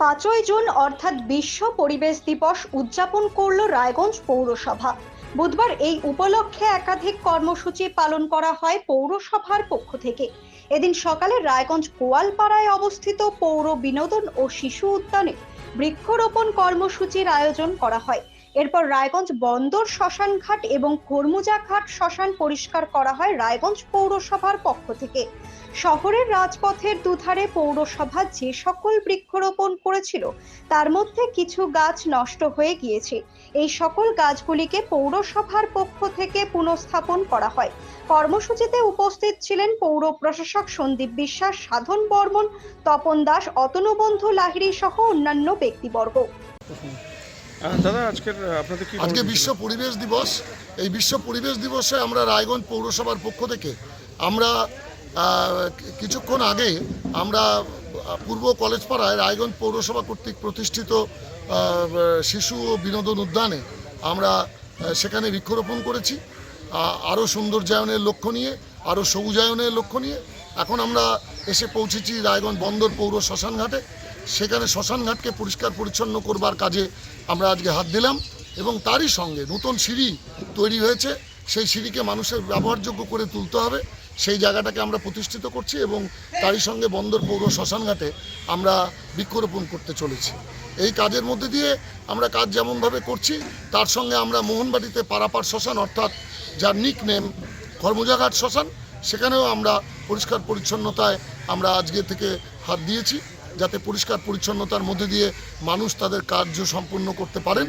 পাঁচই জুন, অর্থাৎ বিশ্ব পরিবেশ দিবস, উদযাপন করল রায়গঞ্জ পৌরসভা। বুধবার এই উপলক্ষে একাধিক কর্মসূচি পালন করা হয় পৌরসভার পক্ষ থেকে। এদিন সকালে রায়গঞ্জ কোয়ালপাড়ায় অবস্থিত পৌর বিনোদন ও শিশু উদ্যানে বৃক্ষরোপণ কর্মসূচির আয়োজন করা হয়। এরপর রায়গঞ্জ বন্দর শ্মশানঘাট এবং কর্মুজা ঘাট শ্মশান পরিষ্কার করা হয় রায়গঞ্জ পৌরসভার পক্ষ থেকে। শহরের রাজপথের দুধারে পৌরসভা যে সকল বৃক্ষরোপণ করেছিল, তার মধ্যে কিছু গাছ নষ্ট হয়ে গিয়েছে। এই সকল গাছগুলিকে পৌরসভার পক্ষ থেকে পুনঃস্থাপন করা হয়। কর্মসূচিতে উপস্থিত ছিলেন পৌর প্রশাসক সন্দীপ বিশ্বাস, সাধন বর্মন, তপন দাস, অতনুবন্ধু লাহিড়ী সহ অন্যান্য ব্যক্তিবর্গ। দাদা আজকের আপনাদের কি আজকে বিশ্ব পরিবেশ দিবস। এই বিশ্ব পরিবেশ দিবসে আমরা রায়গঞ্জ পৌরসভার পক্ষ থেকে আমরা কিছুক্ষণ আগে আমরা পূর্ব কলেজ পাড়ায় রায়গঞ্জ পৌরসভা কর্তৃক প্রতিষ্ঠিত শিশু ও বিনোদন উদ্যানে আমরা সেখানে বৃক্ষরোপণ করেছি। আরও সৌন্দর্যায়নের লক্ষ্য নিয়ে আরও সবুজায়নের লক্ষ্য নিয়ে। এখন আমরা এসে পৌঁছেছি রায়গঞ্জ বন্দর পৌর শ্মশানঘাটে। সেখানে শ্মশানঘাটকে পরিষ্কার পরিচ্ছন্ন করবার কাজে আমরা আজকে হাত দিলাম এবং তারই সঙ্গে নতুন সিঁড়ি তৈরি হয়েছে। সেই সিঁড়িকে মানুষের ব্যবহারযোগ্য করে তুলতে হবে। সেই জায়গাটাকে আমরা প্রতিষ্ঠিত করছি এবং তারই সঙ্গে বন্দর পৌর শ্মশানঘাটে আমরা বৃক্ষরোপণ করতে চলেছি। এই কাজের মধ্যে দিয়ে আমরা কাজ যেমনভাবে করছি, তার সঙ্গে আমরা মোহনবাড়িতে পারাপার শ্মশান অর্থাৎ যার নিক নেম কর্মজাঘাট শ্মশান, সেখানেও আমরা পরিষ্কার পরিচ্ছন্নতায় আমরা আজকে থেকে হাত দিয়েছি। যাতে পরিষ্কার পরিচ্ছন্নতার মধ্যে দিয়ে মানুষ তাদের কার্য সম্পূর্ণ করতে পারেন।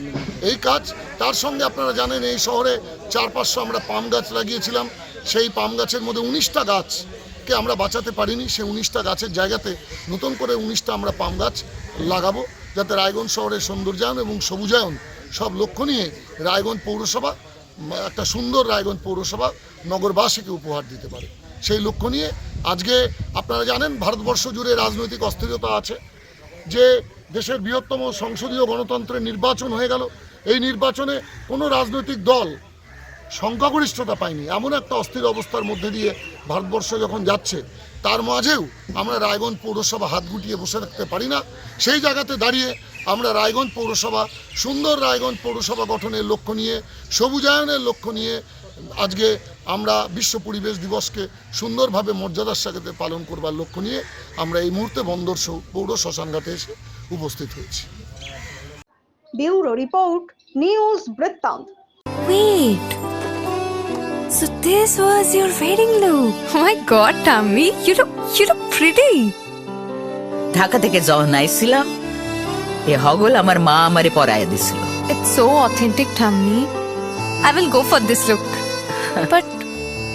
এই কাজ, তার সঙ্গে আপনারা জানেন এই শহরে চার পাঁচশো আমরা পাম গাছ লাগিয়েছিলাম। সেই পাম গাছের মধ্যে উনিশটা গাছকে আমরা বাঁচাতে পারিনি। সেই উনিশটা গাছের জায়গাতে নতুন করে উনিশটা আমরা পাম গাছ লাগাবো, যাতে রায়গঞ্জ শহরের সৌন্দর্যায়ন এবং সবুজায়ন সব লক্ষ্য নিয়ে রায়গঞ্জ পৌরসভা একটা সুন্দর রায়গঞ্জ পৌরসভা নগরবাসীকে উপহার দিতে পারে। সেই লক্ষ্য নিয়ে আজকে আপনারা জানেন ভারতবর্ষ জুড়ে রাজনৈতিক অস্থিরতা আছে, যে দেশের বৃহত্তম সংসদীয় গণতন্ত্রের নির্বাচন হয়ে গেল। এই নির্বাচনে কোনো রাজনৈতিক দল সংখ্যাগরিষ্ঠতা পায়নি। এমন একটা অস্থির অবস্থার মধ্যে দিয়ে ভারতবর্ষ যখন যাচ্ছে, তার মাঝেও আমরা রায়গঞ্জ পৌরসভা হাত গুটিয়ে বসে থাকতে পারি না। সেই জায়গাতে দাঁড়িয়ে আমরা রায়গঞ্জ পৌরসভা, সুন্দর রায়গঞ্জ পৌরসভা গঠনের লক্ষ্য নিয়ে, সবুজায়নের লক্ষ্য নিয়ে আজকে আমরা বিশ্ব পরিবেশ দিবসকে সুন্দরভাবে মর্যাদার সাথে পালন করবার লক্ষ্য নিয়ে আমরা এই মুহূর্তে বন্দর পৌর শ্মশানঘাটে এসে উপস্থিত হয়েছি ব্যুরো রিপোর্ট নিউজ বৃত্তান্ত Wait. So this was your wedding look. Oh my god, Tammy, you look you look pretty. Dhaka থেকে যখন আইছিলাম এ হগল আমার মা আমারে পরায় দিছিল It's so authentic, Tammy. I will go for this look. but